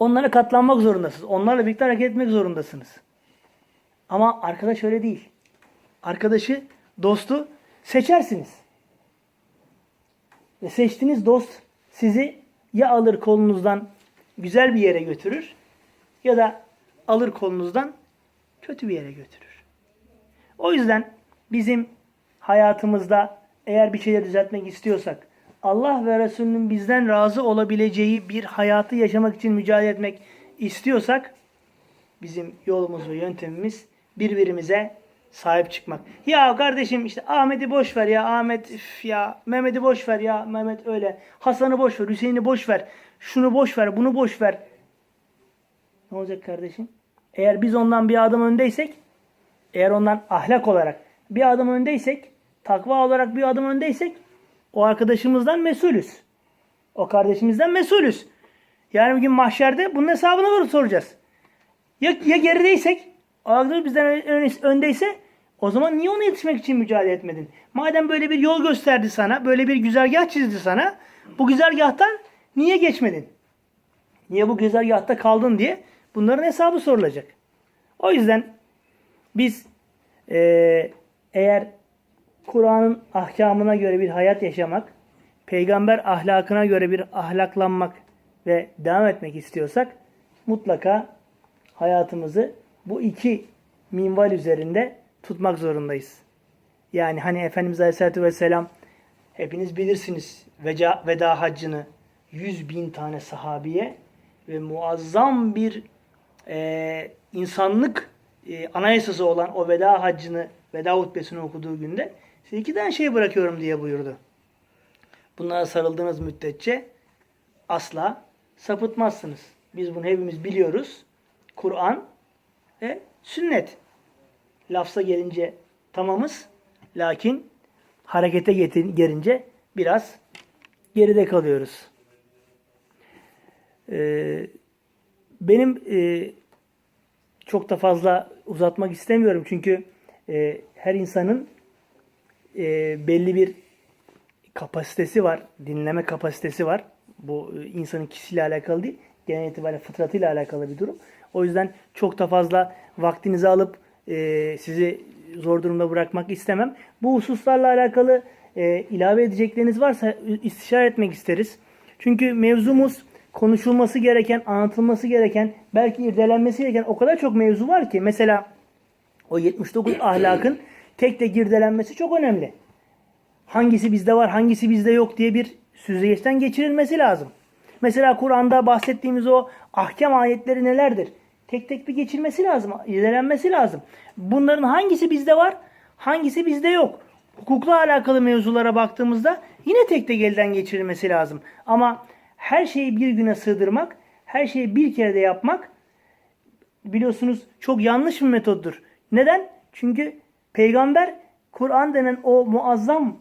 Onlara katlanmak zorundasınız. Onlarla birlikte hareket etmek zorundasınız. Ama arkadaş öyle değil. Arkadaşı, dostu seçersiniz. Ve seçtiğiniz dost sizi ya alır kolunuzdan güzel bir yere götürür ya da alır kolunuzdan kötü bir yere götürür. O yüzden bizim hayatımızda eğer bir şeyleri düzeltmek istiyorsak Allah ve Resulünün bizden razı olabileceği bir hayatı yaşamak için mücadele etmek istiyorsak bizim yolumuz ve yöntemimiz birbirimize sahip çıkmak. Ya kardeşim işte Ahmet'i boş ver ya Ahmet üf ya Mehmet'i boş ver ya Mehmet öyle. Hasan'ı boş ver, Hüseyin'i boş ver. Şunu boş ver, bunu boş ver. Ne olacak kardeşim? Eğer biz ondan bir adım öndeysek, eğer ondan ahlak olarak bir adım öndeysek, takva olarak bir adım öndeysek o arkadaşımızdan mesulüz. O kardeşimizden mesulüz. Yani bugün mahşerde bunun hesabını soracağız. Ya, ya gerideysek, o arkadaş bizden ön- öndeyse o zaman niye ona yetişmek için mücadele etmedin? Madem böyle bir yol gösterdi sana, böyle bir güzergah çizdi sana, bu güzergahtan niye geçmedin? Niye bu güzergahta kaldın diye bunların hesabı sorulacak. O yüzden biz eee, eğer Kur'an'ın ahkamına göre bir hayat yaşamak, peygamber ahlakına göre bir ahlaklanmak ve devam etmek istiyorsak mutlaka hayatımızı bu iki minval üzerinde tutmak zorundayız. Yani hani Efendimiz Aleyhisselatü Vesselam hepiniz bilirsiniz veca, veda haccını 100 bin tane sahabiye ve muazzam bir e, insanlık e, anayasası olan o veda haccını, veda hutbesini okuduğu günde size iki tane şey bırakıyorum diye buyurdu. Bunlara sarıldığınız müddetçe asla sapıtmazsınız. Biz bunu hepimiz biliyoruz. Kur'an ve sünnet. Lafza gelince tamamız. Lakin harekete gelince biraz geride kalıyoruz. Ee, benim e, çok da fazla uzatmak istemiyorum. Çünkü e, her insanın e, belli bir kapasitesi var. Dinleme kapasitesi var. Bu e, insanın kişisiyle alakalı değil. Genel itibariyle fıtratıyla alakalı bir durum. O yüzden çok da fazla vaktinizi alıp e, sizi zor durumda bırakmak istemem. Bu hususlarla alakalı e, ilave edecekleriniz varsa istişare etmek isteriz. Çünkü mevzumuz konuşulması gereken, anlatılması gereken, belki irdelenmesi gereken o kadar çok mevzu var ki. Mesela o 79 ahlakın tek tek irdelenmesi çok önemli. Hangisi bizde var, hangisi bizde yok diye bir süzgeçten geçirilmesi lazım. Mesela Kur'an'da bahsettiğimiz o ahkam ayetleri nelerdir? Tek tek bir geçilmesi lazım, irdelenmesi lazım. Bunların hangisi bizde var, hangisi bizde yok? Hukukla alakalı mevzulara baktığımızda yine tek tek elden geçirilmesi lazım. Ama her şeyi bir güne sığdırmak, her şeyi bir kere de yapmak biliyorsunuz çok yanlış bir metoddur. Neden? Çünkü peygamber Kur'an denen o muazzam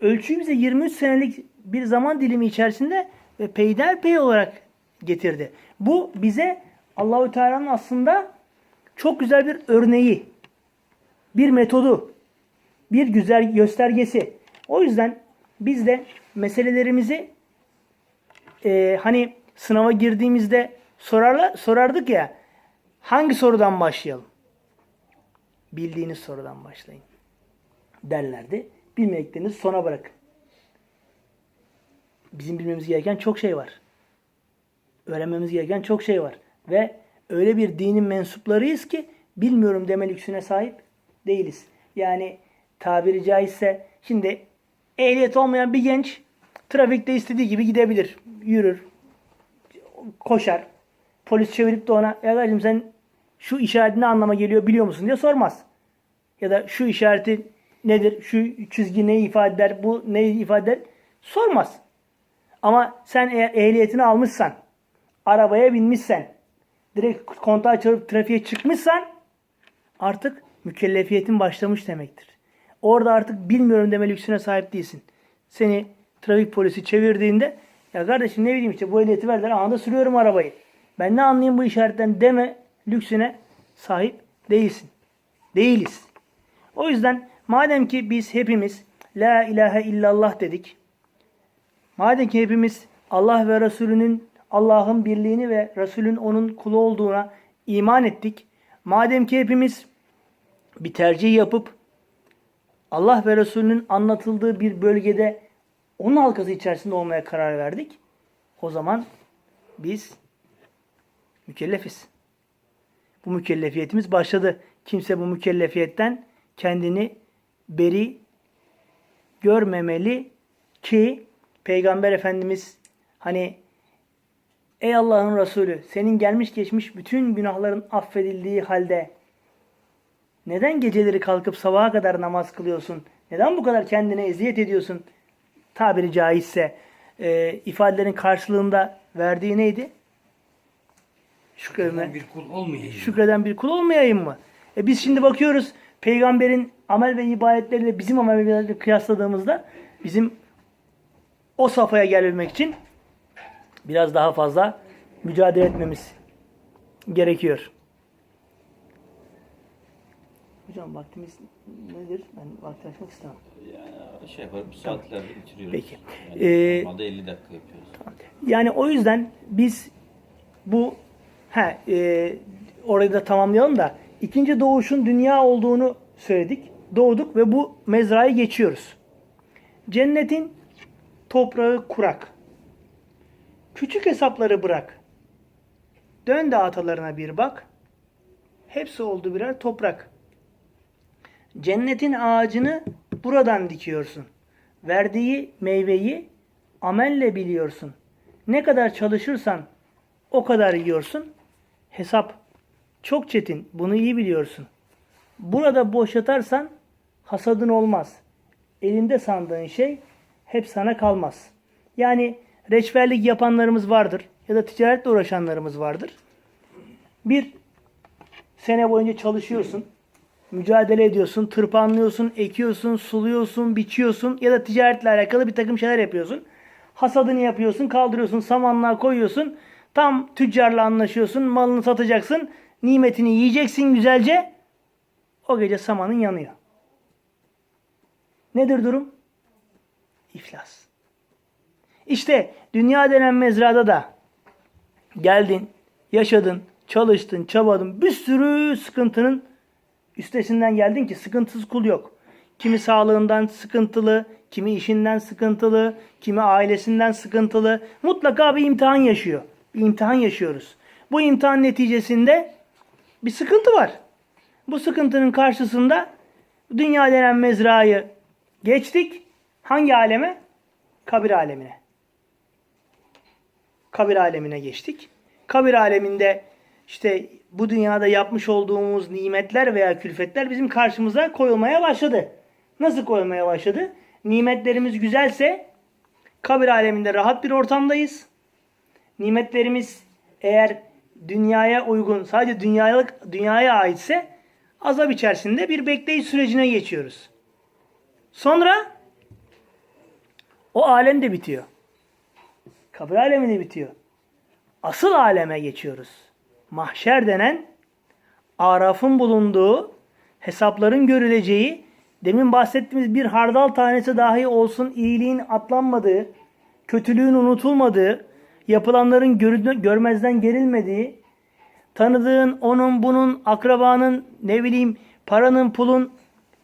ölçüyü bize 23 senelik bir zaman dilimi içerisinde ve peyderpey olarak getirdi. Bu bize Allahü Teala'nın aslında çok güzel bir örneği, bir metodu, bir güzel göstergesi. O yüzden biz de meselelerimizi e, hani sınava girdiğimizde sorarla, sorardık ya hangi sorudan başlayalım? Bildiğiniz sorudan başlayın derlerdi. Bilmediklerinizi sona bırakın. Bizim bilmemiz gereken çok şey var. Öğrenmemiz gereken çok şey var. Ve öyle bir dinin mensuplarıyız ki bilmiyorum deme lüksüne sahip değiliz. Yani tabiri caizse şimdi ehliyet olmayan bir genç trafikte istediği gibi gidebilir. Yürür. Koşar. Polis çevirip de ona ya kardeşim sen şu işaret ne anlama geliyor biliyor musun diye sormaz. Ya da şu işareti nedir? Şu çizgi neyi ifade eder? Bu neyi ifade eder? Sormaz. Ama sen eğer ehliyetini almışsan, arabaya binmişsen, direkt kontağı çalıp trafiğe çıkmışsan artık mükellefiyetin başlamış demektir. Orada artık bilmiyorum deme lüksüne sahip değilsin. Seni trafik polisi çevirdiğinde ya kardeşim ne bileyim işte bu ehliyeti verdiler anında sürüyorum arabayı. Ben ne anlayayım bu işaretten deme lüksüne sahip değilsin. Değiliz. O yüzden madem ki biz hepimiz La ilahe illallah dedik. Madem ki hepimiz Allah ve Resulünün Allah'ın birliğini ve Resulün onun kulu olduğuna iman ettik. Madem ki hepimiz bir tercih yapıp Allah ve Resulünün anlatıldığı bir bölgede onun halkası içerisinde olmaya karar verdik. O zaman biz mükellefiz. Bu mükellefiyetimiz başladı. Kimse bu mükellefiyetten kendini beri görmemeli ki Peygamber Efendimiz hani ey Allah'ın Resulü senin gelmiş geçmiş bütün günahların affedildiği halde neden geceleri kalkıp sabaha kadar namaz kılıyorsun? Neden bu kadar kendine eziyet ediyorsun? Tabiri caizse e, ifadelerin karşılığında verdiği neydi? Şükredeme. Ben bir kul olmayayım. Şükreden bir kul olmayayım mı? E biz şimdi bakıyoruz peygamberin amel ve ibadetleriyle bizim amel ve ibadetleri kıyasladığımızda bizim o safhaya gelebilmek için biraz daha fazla mücadele etmemiz gerekiyor. Hocam vaktimiz nedir? Ben vakti açmak istemem. Yani şey yaparım, saatler geçiriyoruz. Peki. Yani Ee, normalde 50 dakika yapıyoruz. Yani o yüzden biz bu he, e, orayı da tamamlayalım da ikinci doğuşun dünya olduğunu söyledik. Doğduk ve bu mezrayı geçiyoruz. Cennetin toprağı kurak. Küçük hesapları bırak. Dön de atalarına bir bak. Hepsi oldu birer toprak. Cennetin ağacını buradan dikiyorsun. Verdiği meyveyi amelle biliyorsun. Ne kadar çalışırsan o kadar yiyorsun. Hesap çok çetin. Bunu iyi biliyorsun. Burada boş yatarsan hasadın olmaz. Elinde sandığın şey hep sana kalmaz. Yani reçberlik yapanlarımız vardır ya da ticaretle uğraşanlarımız vardır. Bir sene boyunca çalışıyorsun. Mücadele ediyorsun, tırpanlıyorsun, ekiyorsun, suluyorsun, biçiyorsun ya da ticaretle alakalı bir takım şeyler yapıyorsun. Hasadını yapıyorsun, kaldırıyorsun, samanlığa koyuyorsun. Tam tüccarla anlaşıyorsun, malını satacaksın, nimetini yiyeceksin güzelce. O gece samanın yanıyor. Nedir durum? İflas. İşte dünya denen mezrada da geldin, yaşadın, çalıştın, çabadın, bir sürü sıkıntının üstesinden geldin ki sıkıntısız kul yok. Kimi sağlığından sıkıntılı, kimi işinden sıkıntılı, kimi ailesinden sıkıntılı. Mutlaka bir imtihan yaşıyor. Bir imtihan yaşıyoruz. Bu imtihan neticesinde bir sıkıntı var. Bu sıkıntının karşısında dünya denen mezrayı geçtik. Hangi aleme? Kabir alemine. Kabir alemine geçtik. Kabir aleminde işte bu dünyada yapmış olduğumuz nimetler veya külfetler bizim karşımıza koyulmaya başladı. Nasıl koyulmaya başladı? Nimetlerimiz güzelse kabir aleminde rahat bir ortamdayız. Nimetlerimiz eğer dünyaya uygun, sadece dünyalık dünyaya aitse azap içerisinde bir bekleyiş sürecine geçiyoruz. Sonra o alem de bitiyor. Kabir alemi de bitiyor. Asıl aleme geçiyoruz. Mahşer denen arafın bulunduğu, hesapların görüleceği, demin bahsettiğimiz bir hardal tanesi dahi olsun iyiliğin atlanmadığı, kötülüğün unutulmadığı, yapılanların görmezden gerilmediği, tanıdığın onun bunun, akrabanın, ne bileyim paranın, pulun,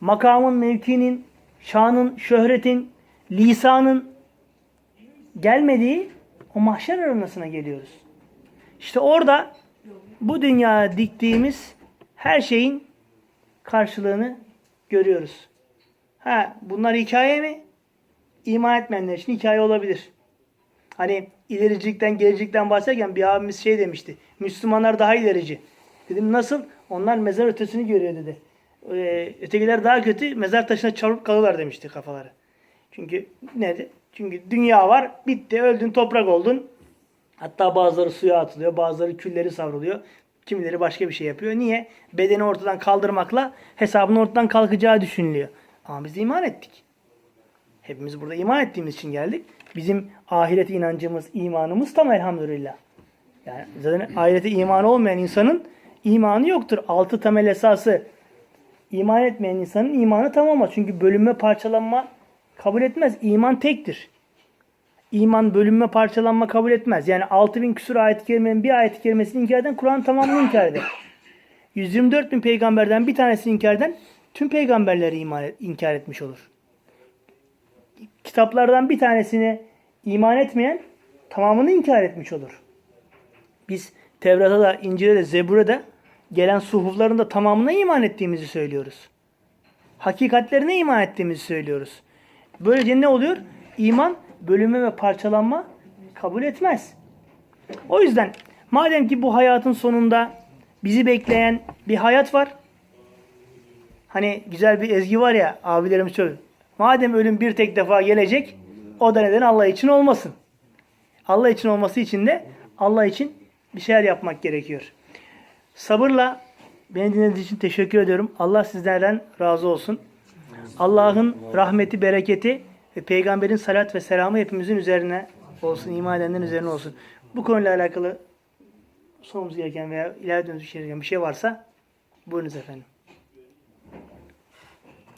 makamın, mevkinin, şanın, şöhretin, lisanın gelmediği o mahşer arenasına geliyoruz. İşte orada bu dünyaya diktiğimiz her şeyin karşılığını görüyoruz. Ha bunlar hikaye mi? İman etmeyenler için hikaye olabilir. Hani ilericilikten, gelicilikten bahsederken bir abimiz şey demişti. Müslümanlar daha ilerici. Dedim nasıl? Onlar mezar ötesini görüyor dedi. Ee, ötekiler daha kötü mezar taşına çarpıp kalırlar demişti kafaları. Çünkü nedir? Çünkü dünya var. Bitti. Öldün toprak oldun. Hatta bazıları suya atılıyor. Bazıları külleri savruluyor. Kimileri başka bir şey yapıyor. Niye? Bedeni ortadan kaldırmakla hesabın ortadan kalkacağı düşünülüyor. Ama biz iman ettik. Hepimiz burada iman ettiğimiz için geldik. Bizim ahiret inancımız, imanımız tam elhamdülillah. Yani zaten ahirete imanı olmayan insanın imanı yoktur. Altı temel esası iman etmeyen insanın imanı tam olmaz. Çünkü bölünme, parçalanma kabul etmez. İman tektir. iman bölünme parçalanma kabul etmez. Yani 6000 küsur ayet-i kerimenin bir ayet-i kerimesini inkar eden Kur'an tamamını inkar eder. 124 bin peygamberden bir tanesini inkar eden tüm peygamberleri iman inkar etmiş olur. Kitaplardan bir tanesini iman etmeyen tamamını inkar etmiş olur. Biz Tevrat'a da, İncil'e de, Zebur'a da gelen suhufların da tamamına iman ettiğimizi söylüyoruz. Hakikatlerine iman ettiğimizi söylüyoruz. Böylece ne oluyor? İman bölünme ve parçalanma kabul etmez. O yüzden madem ki bu hayatın sonunda bizi bekleyen bir hayat var. Hani güzel bir ezgi var ya abilerimiz söylüyor. Madem ölüm bir tek defa gelecek o da neden Allah için olmasın. Allah için olması için de Allah için bir şeyler yapmak gerekiyor. Sabırla beni dinlediğiniz için teşekkür ediyorum. Allah sizlerden razı olsun. Allah'ın rahmeti, bereketi ve peygamberin salat ve selamı hepimizin üzerine olsun, iman edenlerin üzerine olsun. Bu konuyla alakalı sormamız gereken veya ileride dönüşecek bir şey varsa buyurunuz efendim.